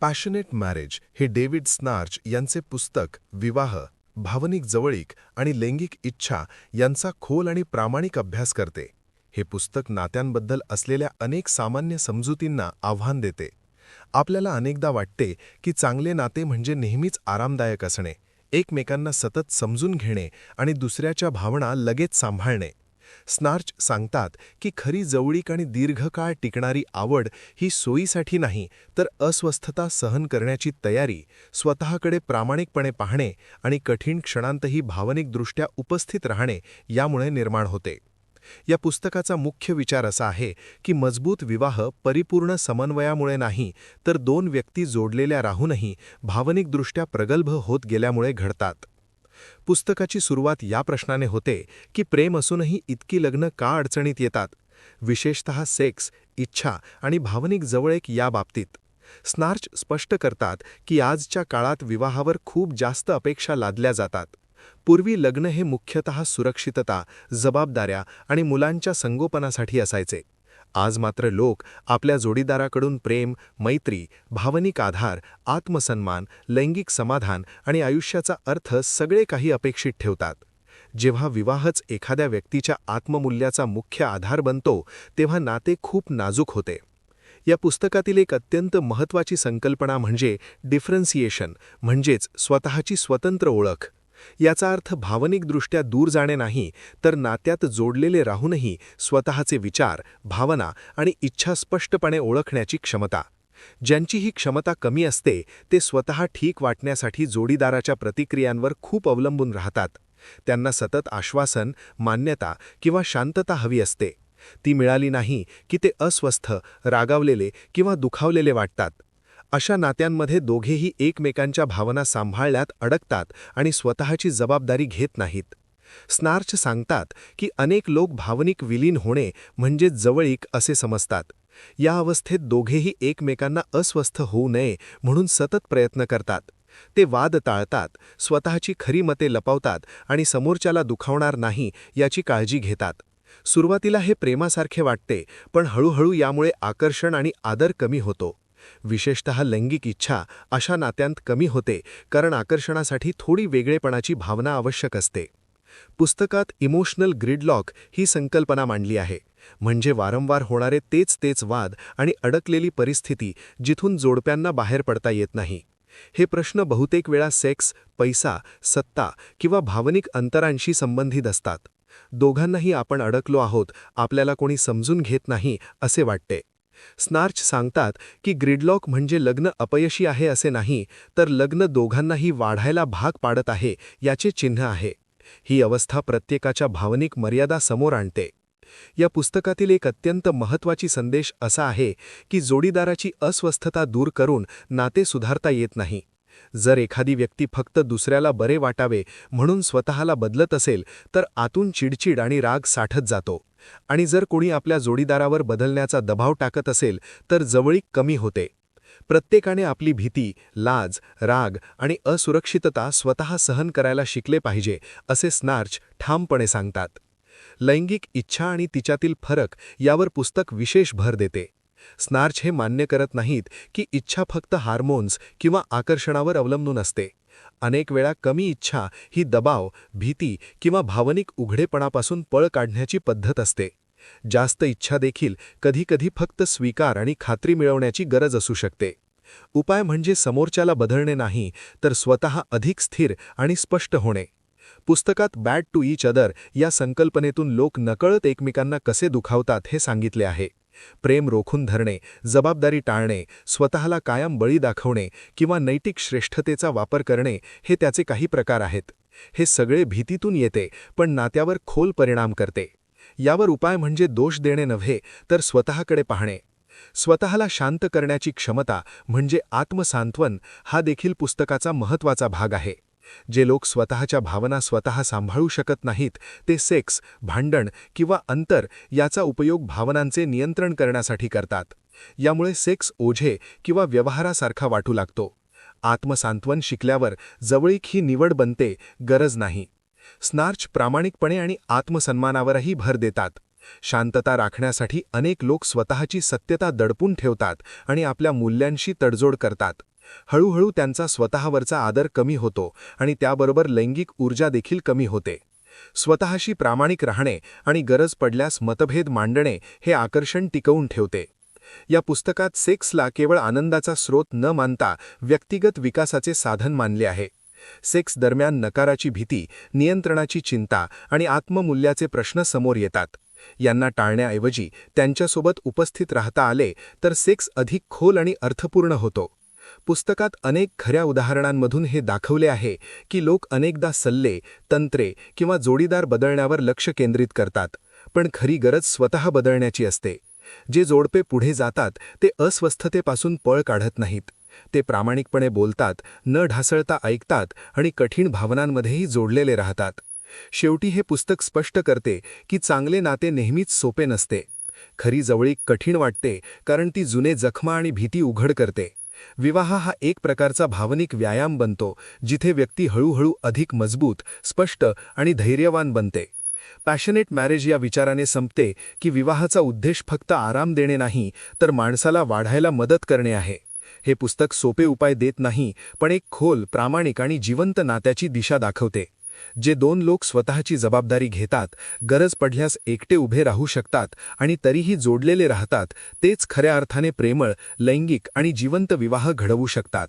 Passionate marriage हे David Schnarch यांचे पुस्तक विवाह भावनिक जवळीक आणि लैंगिक इच्छा यांचा खोल आणि प्रामाणिक अभ्यास करते. हे पुस्तक नात्यांबद्दल असलेल्या अनेक सामान्य समजुतींना आव्हान देते. आपल्याला अनेकदा वाटते की चांगले नाते म्हणजे नेहमीच आरामदायक असणे एकमेकांना सतत समजून घेणे आणि दुसऱ्याच्या भावना लगेच सांभाळणे. स्नार्च सांगतात की खरी जवळीक आणि दीर्घकाळ टिकणारी आवड ही सोयीसाठी नाही तर अस्वस्थता सहन करण्याची तयारी स्वतःकडे प्रामाणिकपणे पाहणे आणि कठीण क्षणांतही भावनिकदृष्ट्या उपस्थित राहणे यामुळे निर्माण होते. या पुस्तकाचा मुख्य विचार असा आहे की मजबूत विवाह परिपूर्ण समन्वयामुळे नाही तर दोन व्यक्ती जोडलेल्या राहूनही भावनिकदृष्ट्या प्रगल्भ होत गेल्यामुळे घडतात. पुस्तकाची सुरुवात या प्रश्नाने होते की प्रेम असूनही इतकी लग्न का अडचणीत येतात? विशेषत सेक्स इच्छा आणि भावनिक जवळेक या बाबतीत. स्नार्च स्पष्ट करतात की आजच्या काळात विवाहावर खूप जास्त अपेक्षा लादल्या जातात. पूर्वी लग्न हे मुख्यतः सुरक्षितता जबाबदाऱ्या आणि मुलांच्या संगोपनासाठी असायचे. आज मात्र लोक आपल्या जोडीदाराकडून प्रेम मैत्री भावनिक आधार आत्मसन्मान लैंगिक समाधान आणि आयुष्याचा अर्थ सगळे काही अपेक्षित ठेवतात. जेव्हा विवाहच एखाद्या व्यक्तीच्या आत्ममूल्याचा मुख्य आधार बनतो तेव्हा नाते खूप नाजूक होते. या पुस्तकातील एक अत्यंत महत्त्वाची संकल्पना म्हणजे डिफरन्सिएशन म्हणजेच स्वतःची स्वतंत्र ओळख. याचा अर्थ भावनिकदृष्ट्या दूर जाणे नाही तर नात्यात जोडलेले राहूनही स्वतःचे विचार भावना आणि इच्छा स्पष्टपणे ओळखण्याची क्षमता. ज्यांची ही क्षमता कमी असते ते स्वतः ठीक वाटण्यासाठी जोडीदाराच्या प्रतिक्रियांवर खूप अवलंबून राहतात. त्यांना सतत आश्वासन मान्यता किंवा शांतता हवी असते. ती मिळाली नाही की ते अस्वस्थ रागावलेले किंवा दुखावलेले वाटतात. अशा नात्यांमध्ये दोघेही एकमेकांच्या भावना सांभाळल्यात अडकतात आणि स्वतःची जबाबदारी घेत नाहीत. स्नार्च सांगतात की अनेक लोक भावनिक विलीन होणे म्हणजे जवळीक असे समजतात. या अवस्थेत दोघेही एकमेकांना अस्वस्थ होऊ नये म्हणून सतत प्रयत्न करतात. ते वाद टाळतात स्वतःची खरी मते लपवतात आणि समोरच्याला दुखावणार नाही याची काळजी घेतात. सुरुवातीला हे प्रेमासारखे वाटते पण हळूहळू यामुळे आकर्षण आणि आदर कमी होतो. विशेषतः लैंगिक इच्छा अशा नात्यांत कमी होते कारण आकर्षणासाठी थोडी वेगळेपणाची भावना आवश्यक असते. पुस्तकात इमोशनल ग्रिडलॉक ही संकल्पना मांडली आहे. म्हणजे वारंवार होणारे तेच तेच वाद आणि अडकलेली परिस्थिती जिथून जोडप्यांना बाहेर पडता येत नाही. हे प्रश्न बहुतेक वेळा सेक्स पैसा सत्ता किंवा भावनिक अंतरांशी संबंधित असतात. दोघांनाही आपण अडकलो आहोत आपल्याला कोणी समजून घेत नाही असे वाटते. स्नार्च सांगतात की ग्रिडलॉक म्हणजे लग्न अपयशी आहे असे नाही तर लग्न दोघांनाही वाढायला भाग पाडत आहे याचे चिन्ह आहे. ही अवस्था प्रत्येकाच्या भावनिक मर्यादा समोर आणते. या पुस्तकातील एक अत्यंत महत्त्वाची संदेश असा आहे की जोडीदाराची अस्वस्थता दूर करून नाते सुधारता येत नाही. जर एखादी व्यक्ती फक्त दुसऱ्याला बरे वाटावे म्हणून स्वतःला बदलत असेल तर आतून चिडचिड आणि राग साठत जातो. आणि जर कोणी आपल्या जोडीदारावर बदलण्याचा दबाव टाकत असेल तर जवळीक कमी होते. प्रत्येकाने आपली भीती लाज राग आणि असुरक्षितता स्वतः सहन करायला शिकले पाहिजे असे स्नार्च ठामपणे सांगतात. लैंगिक इच्छा आणि तिच्यातील फरक यावर पुस्तक विशेष भर देते. स्नार्च हे मान्य करत नाहीत की इच्छा फक्त हार्मोन्स किंवा आकर्षणावर अवलंबून असते. अनेक वेळा कमी इच्छा ही दबाव भीती किंवा भावनिक उघडेपणापासून पळ काढण्याची पद्धत असते. जास्त इच्छा देखील कधीकधी फक्त स्वीकार आणि खात्री मिळवण्याची गरज असू शकते. उपाय म्हणजे समोरच्याला बदलणे नाही तर स्वतः अधिक स्थिर आणि स्पष्ट होणे. पुस्तकात बॅड टू इच अदर या संकल्पनेतून लोक नकळत एकमेकांना कसे दुखावतात हे सांगितले आहे. प्रेम रोखून धरणे जबाबदारी टाळणे स्वतःला कायम बळी दाखवणे किंवा नैतिक श्रेष्ठतेचा वापर करणे हे त्याचे काही प्रकार आहेत. हे सगळे भीतीतून येते पण नात्यावर खोल परिणाम करते. यावर उपाय म्हणजे दोष देणे नव्हे तर स्वतःकडे पाहणे. स्वतःला शांत करण्याची क्षमता म्हणजे आत्मसांत्वन हा देखील पुस्तकाचा महत्त्वाचा भाग आहे. जे लोक स्वतःच्या भावना स्वतः सांभाळू शकत नाहीत ते सेक्स भांडण किंवा अंतर याचा उपयोग भावनांचे नियंत्रण करण्यासाठी करतात. यामुळे सेक्स ओझे किंवा व्यवहारासारखा वाटू लागतो. आत्मसांत्वन शिकल्यावर जवळीक ही निवड बनते गरज नाही. स्नार्च प्रामाणिकपणे आणि आत्मसन्मानावरही भर देतात. शांतता राखण्यासाठी अनेक लोक स्वतःची सत्यता दडपून ठेवतात आणि आपल्या मूल्यांशी तडजोड करतात. हळूहळू त्यांचा स्वतःवरचा आदर कमी होतो आणि त्याबरोबर लैंगिक ऊर्जा देखील कमी होते. स्वतःशी प्रामाणिक राहणे आणि गरज पडल्यास मतभेद मांडणे हे आकर्षण टिकवून ठेवते. या पुस्तकात सेक्सला केवळ आनंदाचा स्रोत न मानता व्यक्तिगत विकासाचे साधन मानले आहे. सेक्स दरम्यान नकाराची भीती नियंत्रणाची चिंता आणि आत्ममूल्याचे प्रश्न समोर येतात. यांना टाळण्याऐवजी त्यांच्यासोबत उपस्थित राहता आले तर सेक्स अधिक खोल आणि अर्थपूर्ण होतो. पुस्तकात अनेक खऱ्या उदाहरणांमधून हे दाखवले आहे की लोक अनेकदा सल्ले तंत्रे किंवा जोडीदार बदलण्यावर लक्ष केंद्रित करतात पण खरी गरज स्वतः बदलण्याची असते. जे जोडपे पुढे जातात ते अस्वस्थतेपासून पळ काढत नाहीत. ते प्रामाणिकपणे बोलतात न ढासळता ऐकतात आणि कठीण भावनांमध्येही जोडलेले राहतात. शेवटी हे पुस्तक स्पष्ट करते की चांगले नाते नेहमीच सोपे नसते. खरी जवळीक कठीण वाटते कारण ती जुने जखमा आणि भीती उघड करते. विवाह हा एक प्रकारचा भावनिक व्यायाम बनतो जिथे व्यक्ती हळूहळू अधिक मजबूत स्पष्ट आणि धैर्यवान बनते. पॅशनेट मॅरेज या विचाराने संपते की विवाहाचा उद्देश फक्त आराम देणे नाही तर माणसाला वाढायला मदत करणे आहे. हे पुस्तक सोपे उपाय देत नाही पण एक खोल प्रामाणिक आणि जिवंत नात्याची दिशा दाखवते. जे दोन लोक स्वतःची जबाबदारी घेतात गरज पडल्यास एकटे उभे राहू शकतात आणि तरीही जोडलेले राहतात तेच खऱ्या अर्थाने प्रेमळ लैंगिक आणि जिवंत विवाह घडवू शकतात.